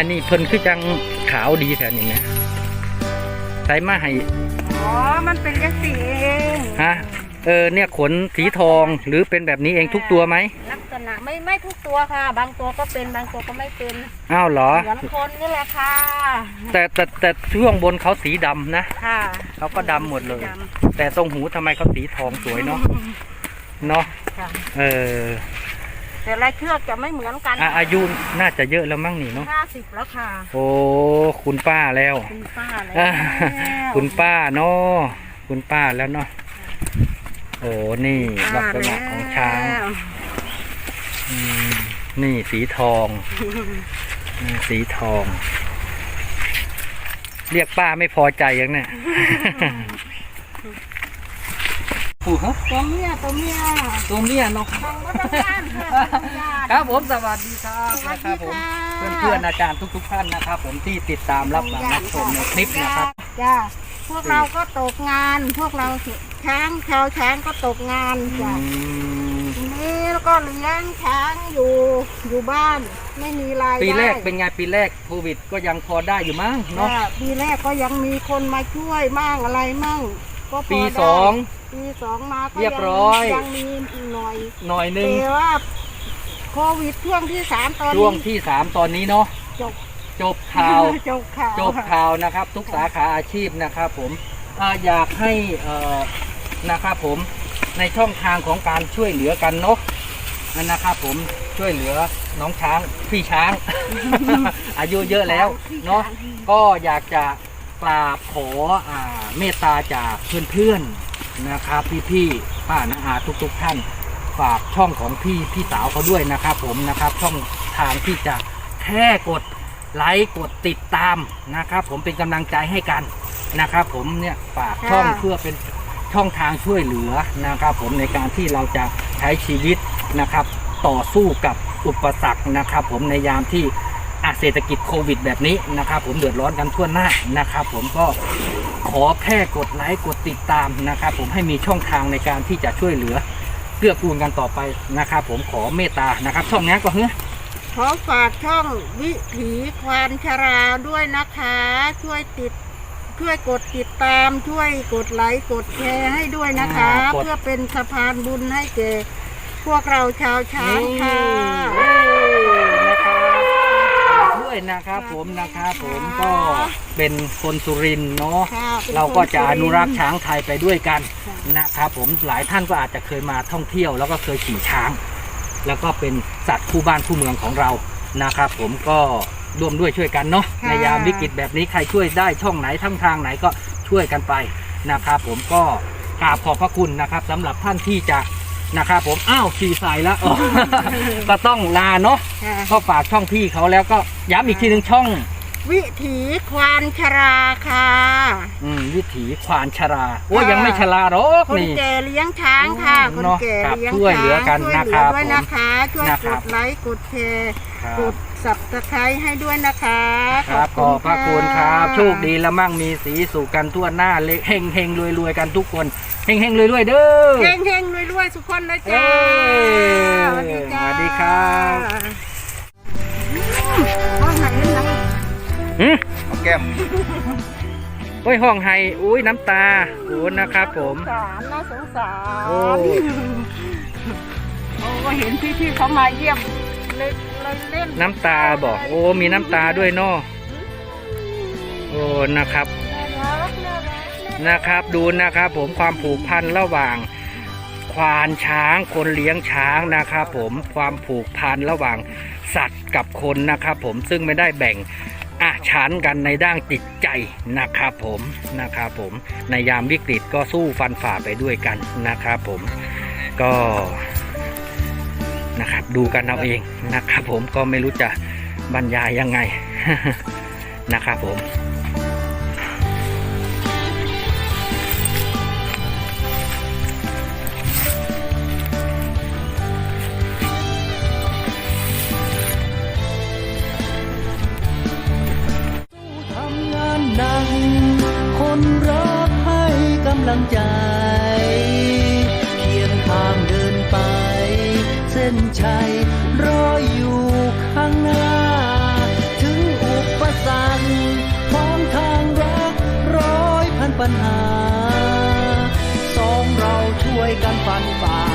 นี่เพิ่นคือจังขาวดีแถวนี้นะใส่มาให้อ๋อ มันเป็นกระสีเองฮะเออเนี่ยขนสีทองหรือเป็นแบบนี้เองทุกตัวไหมลักษณะไม่ไม่ทุกตัวค่ะ บางตัวก็เป็นบางตัวก็ไม่เป็นอ้าวเหรอเหมือนคนนี่แหละค่ะ แต่แต่แต่ช่วงบนเขาสีดำนะค่ะเขาก็ดำหมดเลยดแต่ตรงหูทำไมเขาสีทองสวยเนาะเนาะำค่ะเออ แต่ละเชือกจะไม่เหมือนกันอะอายุน่าจะเยอะแล้วมั้งนี่เนาะห้าสิบแล้วค่ะ โอ้คุณป้าแล้ว คุณป้าแล้วอ่าคุณป้าเนาะคุณป้าแล้วเนาะโอ้นี่ลักษณะของช้างแล้วอืมนี่สีทองอืมสีทอง เรียกป้าไม่พอใจยังเนี่ย ผู้ครับตัวเมียตัวเมียตัวเมียเนาะทางวัดบ้านค่ะครับผมสวัสดีครับสวัสนะครับผมค่ะเพื่อนๆอาจารย์ทุกๆท่านนะครับ ผมที่ติดตามรับฟังรับชมในคลิปนะครับจ้าพวกเราก็ตกงาน พวกเราช้างชาวช้างก็ตกงานจ้ะนี้แล้วก็เลี้ยงช้างอยู่อยู่บ้านไม่มีรายได้ปีแรกเป็นไงปีแรกโควิดก็ยังพอได้อยู่มั้งเนาะปีแรกก็ยังมีคนมาช่วยมั่งอะไรมั่งก็พอปีได้สอง ปีสองมาก็เรียบร้อย ยังมีอีกหน่อยหน่อยหนึงแต่ว่าโควิดช่วงที่สามตอนช่วงนี้ที่สามตอนนี้เนาะจบจบข่าว จบข่าวจบข่าวนะครับ ทุกสาขาอาชีพนะครับผมอ่าอยากให้เอ่อนะครับผมในช่องทางของการช่วยเหลือกันเนาะนะครับผมช่วยเหลือน้องช้างพี่ช้าง อายุเยอะแล้วเนาะก็อยากจะกราบขออ่าเมตตาจากเพื่อนๆ นะครับพี่ๆป้านาอาทุก ๆ ท่านฝากช่องของพี่พี่สาวเขาด้วยนะครับ ผมนะครับช่องทางที่จะแค่กดไลค์กดติดตามนะครับ ผมเป็นกำลังใจให้กันนะครับ ผมเนี่ยฝากช่องค่ะเพื่อเป็นช่องทางช่วยเหลือนะครับ ผมในการที่เราจะใช้ชีวิตนะครับ ต่อสู้กับอุปสรรคนะครับ ผมในยามที่อะเศรษฐกิจโควิดแบบนี้นะครับ ผมเดือดร้อนกันทั่วหน้านะครับ ผมก็ ขอแค่กดไลค์กดติดตามนะครับผมให้มีช่องทางในการที่จะช่วยเหลือเกื้อกูลกันต่อไปนะครับผมขอเมตตานะครับ ช่องนี้ก็เฮ้ยขอฝากช่องวิถีควานชราด้วยนะคะ ช่วยติดช่วยกดติดตามช่วยกดไลค์กดแชร์ให้ด้วยนะคะเพื่อเป็นสะพานบุญให้แก่พวกเราชาวช้างค่ะนะครับ ด้วยนะครับผมนะครับผมก็เป็นคนสุรินทร์เนาะค่ะป็นเราก็จะคนอนุรักษ์ช้างไทยไปด้วยกันค่ะนะครับผมหลายท่านก็อาจจะเคยมาท่องเที่ยว แล้วก็เคยขี่ช้าง แล้วก็เป็นสัตว์คู่บ้านคู่เมืองของเรานะครับผมก็ร่วมด้วยช่วยกันเนาะในยามวิกฤตแบบนี้ใครช่วยได้ช่องไหนทั้งทางไหนก็ช่วยกันไปนะครับผมก็กราบขอบพระคุณนะครับสำหรับท่านที่จะ นะครับผมอ้าวขี่ใส่แล้วอ๋อ ก็ต้องลาเนาะค่ะก็ฝากช่องพี่เขาแล้วก็ย้ำอีกทีหนึ่งช่องวิถีควานชราค่ะอืมวิถีควานชราโอ้ยค่ะยังไม่ชราหรอกคนนี่ แก่เลี้ยงช้างค่ะอืมคนเนาะแก่ครับเลี้ยงช่วยเหลือกันช้างนะครับช่วยเหลือด้วยนะคะช่วยนะคกรับ ดไลค์กดแชร์ ครับ กด สับตะไคร้ให้ด้วยนะคะครับขอบพระคุณครับ โชคดีและมั่งมีสีสุขกันทั่วหน้าเลยเฮงเฮงรวยรวยกันทุกคนเฮงเฮงรวยรวยเด้อเฮงเฮงรวยๆทุกคนนะจ้าเอ้ยสวัสดีจ้าสวัสดีครับอืมห้องไหนนะหืมเอาแก้มโอ้ยห้องไห้อุ้ยน้ำตาโอ้นะครับผมสงสารน่าสงสารโอ้โอ้ก็เห็นพี่ๆเขามาเยี่ยม เลยเลยเล่นน้ำตาบอกโอ้มีน้ำตาด้วยเนาะโอ้นะครับน่ารักน่ารักน่ารักนะครับดูนะครับ ผมความผูกพันระหว่าง ควานช้างคนเลี้ยงช้างนะครับ ผมความผูกพันระหว่างสัตว์กับคนนะครับ ผมซึ่งไม่ได้แบ่งอะชั้นกันในด้านจิตใจนะครับผมนะครับผมในยามวิกฤตก็สู้ฟันฝ่าไปด้วยกันนะครับผมก็นะครับ ดูกันเอาเองนะครับผมก็ไม่รู้จะบรรยายยังไงนะครับผมทำงานหนักคนรักให้กำลังใจ ปัญหา สองเราช่วยกันฟันฝ่า